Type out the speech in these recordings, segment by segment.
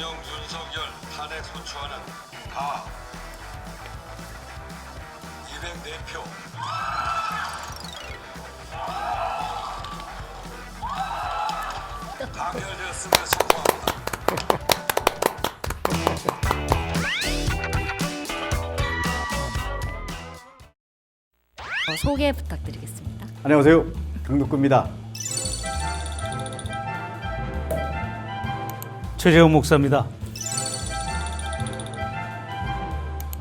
대통령 윤석열 탄핵 소추안은 다 204표 가결되었음을 선포합니다. 어, 소개 부탁드리겠습니다. 안녕하세요. 강덕구입니다. 최재형 목사입니다.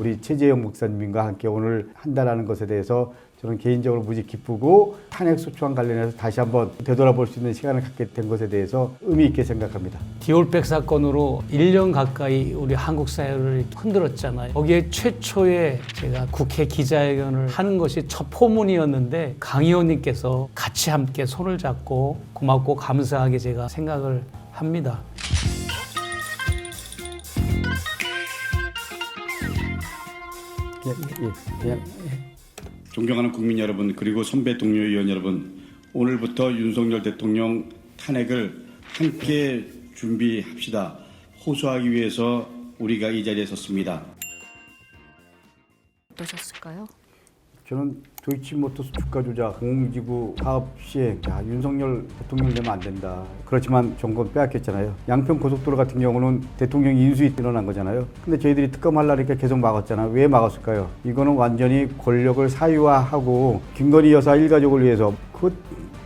우리 최재형 목사님과 함께 오늘 한다라는 것에 대해서 저는 개인적으로 무지 기쁘고 탄핵 소추안 관련해서 다시 한번 되돌아볼 수 있는 시간을 갖게 된 것에 대해서 의미 있게 생각합니다. 디올백 사건으로 1년 가까이 우리 한국 사회를 흔들었잖아요. 거기에 최초의 제가 국회 기자회견을 하는 것이 첫 포문이었는데 강 의원님께서 같이 함께 손을 잡고 고맙고 감사하게 제가 생각을 합니다. 예, 예, 예. 존경하는 국민 여러분 그리고 선배 동료 의원 여러분 오늘부터 윤석열 대통령 탄핵을 함께 준비합시다. 호소하기 위해서 우리가 이 자리에 섰습니다. 어떠셨을까요? 저는 도이치모터스 주가 조작, 공공지구 사업 시행, 야, 윤석열 대통령 되면 안 된다. 그렇지만 정권 빼앗겼잖아요. 양평 고속도로 같은 경우는 대통령 인수위 일어난 거잖아요. 근데 저희들이 특검하려니까 계속 막았잖아요. 왜 막았을까요? 이거는 완전히 권력을 사유화하고 김건희 여사 일가족을 위해서 그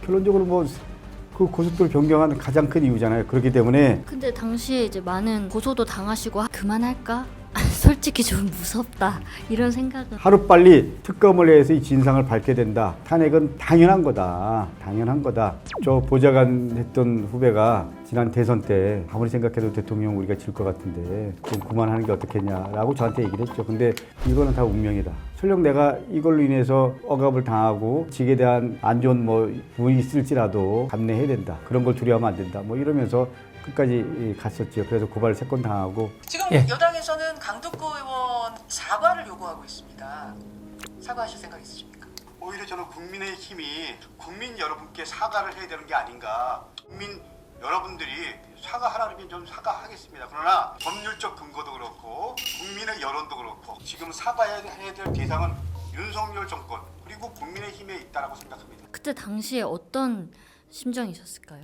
결론적으로 뭐그 고속도로 변경한 가장 큰 이유잖아요. 그렇기 때문에 근데 당시에 이제 많은 고소도 당하시고 아, 그만할까? 솔직히 좀 무섭다 이런 생각은 하루빨리 특검을 해서 이 진상을 밝게 된다. 탄핵은 당연한 거다. 당연한 거다. 저 보좌관 했던 후배가 지난 대선 때 아무리 생각해도 대통령 우리가 질 것 같은데 좀 그만하는 게 어떻겠냐라고 저한테 얘기를 했죠. 근데 이거는 다 운명이다. 설령 내가 이걸로 인해서 억압을 당하고 직에 대한 안 좋은 뭐 부분이 있을지라도 감내해야 된다. 그런 걸 두려워하면 안 된다. 뭐 이러면서 끝까지 갔었죠. 그래서 고발 세건 당하고 지금 예. 여당에서는 강덕구 의원 사과를 요구하고 있습니다. 사과하실 생각 있으십니까? 오히려 저는 국민의 힘이 국민 여러분께 사과를 해야 되는 게 아닌가. 국민 여러분들이 사과하라면 좀 사과하겠습니다. 그러나 법률적 근거도 그렇고 국민의 여론도 그렇고 지금 사과해야 될 대상은 윤석열 정권 그리고 국민의 힘에 있다라고 생각합니다. 그때 당시에 어떤 심정이셨을까요?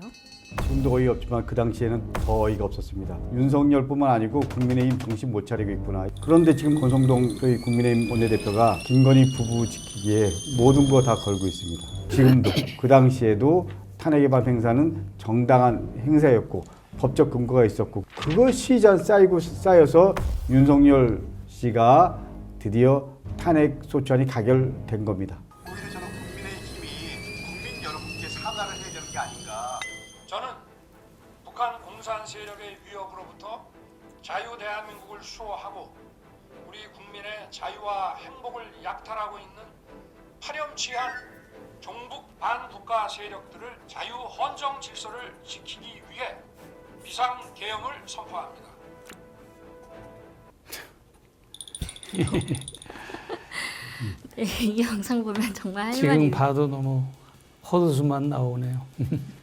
지금도 어이가 없지만 그 당시에는 더 어이가 없었습니다. 윤석열뿐만 아니고 국민의힘 정신 못 차리고 있구나. 그런데 지금 권성동 저희 국민의힘 원내대표가 김건희 부부 지키기에 모든 거 다 걸고 있습니다. 지금도 그 당시에도 탄핵의 반 행사는 정당한 행사였고 법적 근거가 있었고 그것이 잘 쌓이고 쌓여서 윤석열 씨가 드디어 탄핵 소추안이 가결된 겁니다. 오히려 저는 국민의 힘이 국민 여러분께 사과를 해야 되는 게 아닌가. 저는 북한 공산 세력의 위협으로부터 자유 대한민국을 수호하고 우리 국민의 자유와 행복을 약탈하고 있는 파렴치한 종북 반국가 세력들을 자유 헌정 질서를 지키기 위해 비상 계엄을 선포합니다. 네, 이 영상 보면 정말 할 지금 말이 봐도 너무 헛웃음만 나오네요.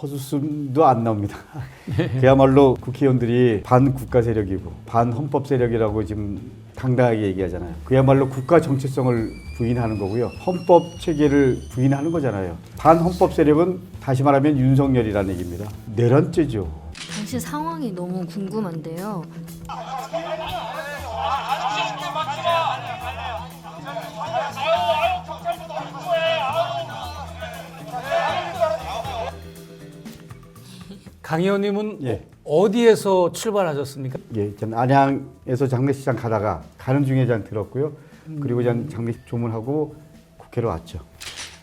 허수음도 안 나옵니다. 그야말로 국회의원들이 반국가 세력이고 반헌법 세력이라고 지금 당당하게 얘기하잖아요. 그야말로 국가 정체성을 부인하는 거고요. 헌법 체계를 부인하는 거잖아요. 반헌법 세력은 다시 말하면 윤석열이라는 얘기입니다. 내란죄죠. 당시 상황이 너무 궁금한데요. 강 의원님은 예. 어디에서 출발하셨습니까? 예, 전 안양에서 장례식장 가다가 가는 중에 전 들었고요. 그리고 전 장례식 조문하고 국회로 왔죠.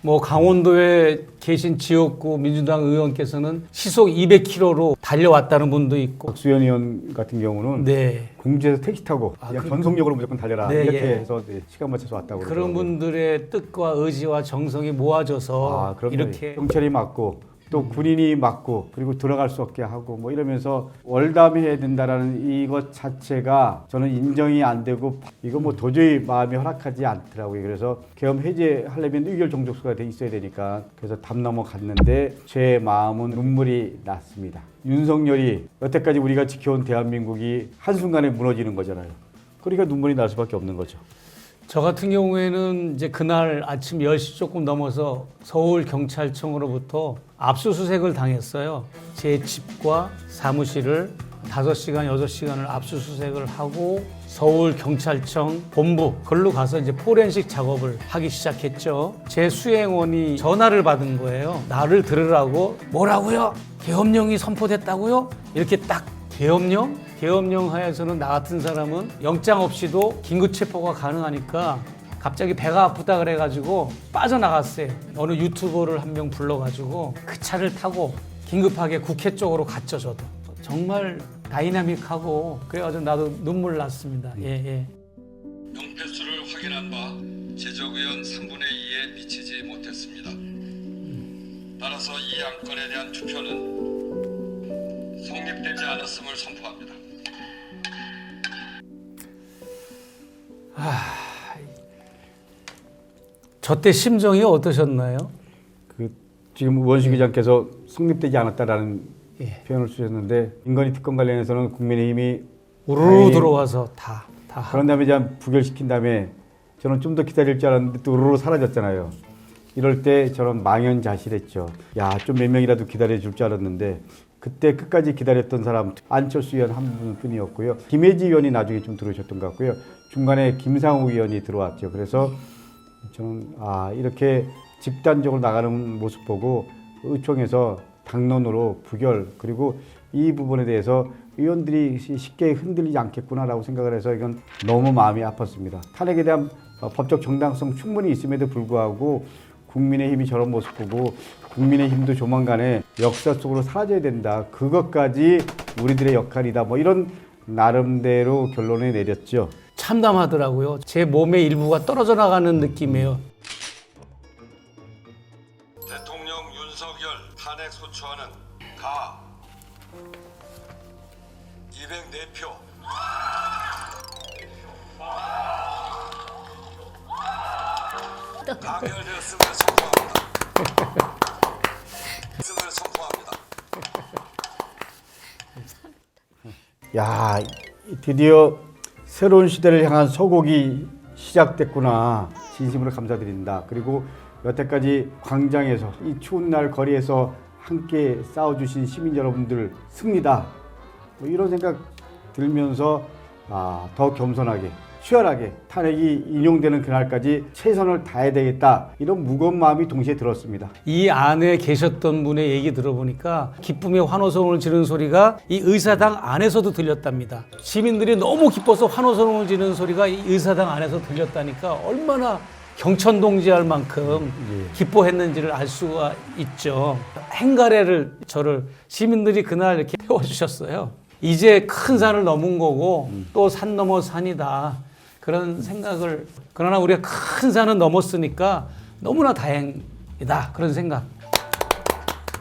뭐 강원도에 계신 지역구 민주당 의원께서는 시속 200km로 달려왔다는 분도 있고 박수현 의원 같은 경우는 네. 공주에서 택시 타고 아, 그냥 그- 전속력으로 무조건 달려라 네, 이렇게 예. 해서 네, 시간 맞춰서 왔다고 그런 그러더라고요. 분들의 뜻과 의지와 정성이 모아져서 아, 그럼 이렇게 경찰이 맞고 또 군인이 맞고 그리고 들어갈 수 없게 하고 뭐 이러면서 월담해야 된다라는 이것 자체가 저는 인정이 안 되고 이거 뭐 도저히 마음이 허락하지 않더라고요. 그래서 계엄 해제하려면 의결 종족수가 돼 있어야 되니까 그래서 담 넘어 갔는데 제 마음은 눈물이 났습니다. 윤석열이 여태까지 우리가 지켜온 대한민국이 한순간에 무너지는 거잖아요. 그러니까 눈물이 날 수밖에 없는 거죠. 저 같은 경우에는 이제 그날 아침 10시 조금 넘어서 서울 경찰청으로부터 압수수색을 당했어요. 제 집과 사무실을 5시간, 6시간을 압수수색을 하고 서울 경찰청 본부 걸로 가서 이제 포렌식 작업을 하기 시작했죠. 제 수행원이 전화를 받은 거예요. 나를 들으라고 뭐라고요? 계엄령이 선포됐다고요? 이렇게 딱 계엄령? 계엄령 하에서는 나 같은 사람은 영장 없이도 긴급 체포가 가능하니까 갑자기 배가 아프다 그래가지고 빠져나갔어요. 어느 유튜버를 한 명 불러가지고 그 차를 타고 긴급하게 국회 쪽으로 갔죠, 저도. 정말 다이나믹하고 그래가지고 나도 눈물 났습니다. 예, 예. 영패수를 확인한 바 제적의원 3분의 2에 미치지 못했습니다. 따라서 이 안건에 대한 투표는 성립되지 않았음을 선 포합니다. 저때 심정이 어떠셨나요? 그 지금 원수 기장께서 성립되지 않았다라는 예. 표현을 쓰셨는데 인건위 특권 관련해서는 국민의힘이 우르르 들어와서 다, 다. 그런 다음에 이제 부결시킨 다음에 저는 좀 더 기다릴 줄 알았는데 또 우르르 사라졌잖아요. 이럴 때 저는 망연자실했죠. 야, 좀 몇 명이라도 기다려 줄 줄 알았는데 그때 끝까지 기다렸던 사람 안철수 의원 한 분뿐이었고요. 김혜지 의원이 나중에 좀 들어오셨던 것 같고요. 중간에 김상우 의원이 들어왔죠. 그래서 저는 아 이렇게 집단적으로 나가는 모습 보고 의총에서 당론으로 부결 그리고 이 부분에 대해서 의원들이 시- 쉽게 흔들리지 않겠구나라고 생각을 해서 이건 너무 마음이 아팠습니다. 탄핵에 대한 어, 법적 정당성 충분히 있음에도 불구하고 국민의힘이 저런 모습 보고 국민의힘도 조만간에 역사 속으로 사라져야 된다. 그것까지 우리들의 역할이다. 뭐 이런 나름대로 결론을 내렸죠. 참담하더라고요. 제 몸의 일부가 떨어져 나가는 느낌이에요. 대통령 윤석열 탄핵 소추안은 가 204표 가결되었음을 선포합니다. 있음을 선포합니다. 야, 드디어 새로운 시대를 향한 서곡이 시작됐구나. 진심으로 감사드린다. 그리고 여태까지 광장에서 이 추운 날 거리에서 함께 싸워주신 시민 여러분들 승리다. 뭐 이런 생각 들면서 아, 더 겸손하게 치열하게 탄핵이 인용되는 그날까지 최선을 다해야 되겠다. 이런 무거운 마음이 동시에 들었습니다. 이 안에 계셨던 분의 얘기 들어보니까 기쁨의 환호성을 지르는 소리가 이 의사당 안에서도 들렸답니다. 시민들이 너무 기뻐서 환호성을 지르는 소리가 이 의사당 안에서 들렸다니까 얼마나 경천동지할 만큼 기뻐했는지를 알 수가 있죠. 행가래를 저를 시민들이 그날 이렇게 태워주셨어요. 이제 큰 산을 넘은 거고 또 산 넘어 산이다. 그런 생각을 그러나 우리가 큰 산은 넘었으니까 너무나 다행이다. 그런 생각.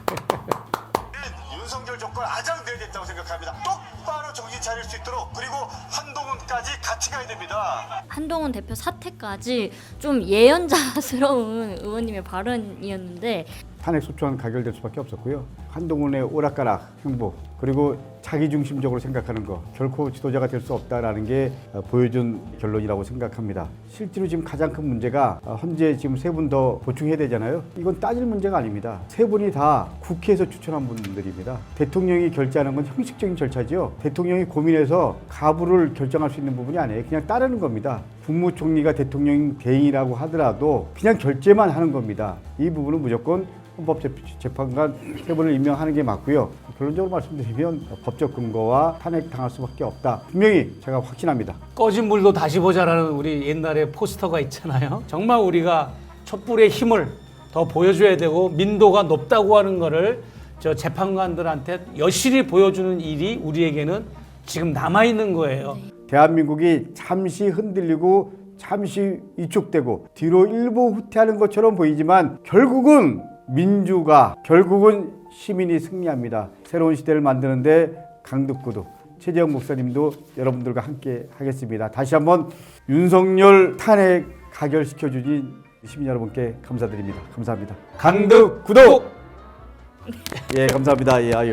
윤석열 정권 아장돼야 된다고 생각합니다. 똑바로 정신 차릴 수 있도록 그리고 한동훈까지 같이 가야 됩니다. 한동훈 대표 사퇴까지 좀 예언자스러운 의원님의 발언이었는데 탄핵 소추안 가결될 수밖에 없었고요. 한동훈의 오락가락 행보 그리고 자기 중심적으로 생각하는 거 결코 지도자가 될 수 없다라는 게 어, 보여준 결론이라고 생각합니다. 실제로 지금 가장 큰 문제가 어, 현재 지금 세 분 더 보충해야 되잖아요. 이건 따질 문제가 아닙니다. 세 분이 다 국회에서 추천한 분들입니다. 대통령이 결재하는 건 형식적인 절차죠. 대통령이 고민해서 가부를 결정할 수 있는 부분이 아니에요. 그냥 따르는 겁니다. 국무총리가 대통령 대행이라고 하더라도 그냥 결재만 하는 겁니다. 이 부분은 무조건 헌법재판관 세 분을 임명하는 게 맞고요. 결론적으로 말씀드리면 법적 근거와 탄핵 당할 수밖에 없다. 분명히 제가 확신합니다. 꺼진 물도 다시 보자라는 우리 옛날에 포스터가 있잖아요. 정말 우리가 촛불의 힘을 더 보여줘야 되고 민도가 높다고 하는 거를 저 재판관들한테 여실히 보여주는 일이 우리에게는 지금 남아 있는 거예요. 대한민국이 잠시 흔들리고 잠시 위축되고 뒤로 일부 후퇴하는 것처럼 보이지만 결국은 민주가 결국은 시민이 승리합니다. 새로운 시대를 만드는데 강득구도 최재형 목사님도 여러분들과 함께 하겠습니다. 다시 한번 윤석열 탄핵 가결시켜 주신 시민 여러분께 감사드립니다. 감사합니다. 강득 구독. 예, 감사합니다. 예, 아유.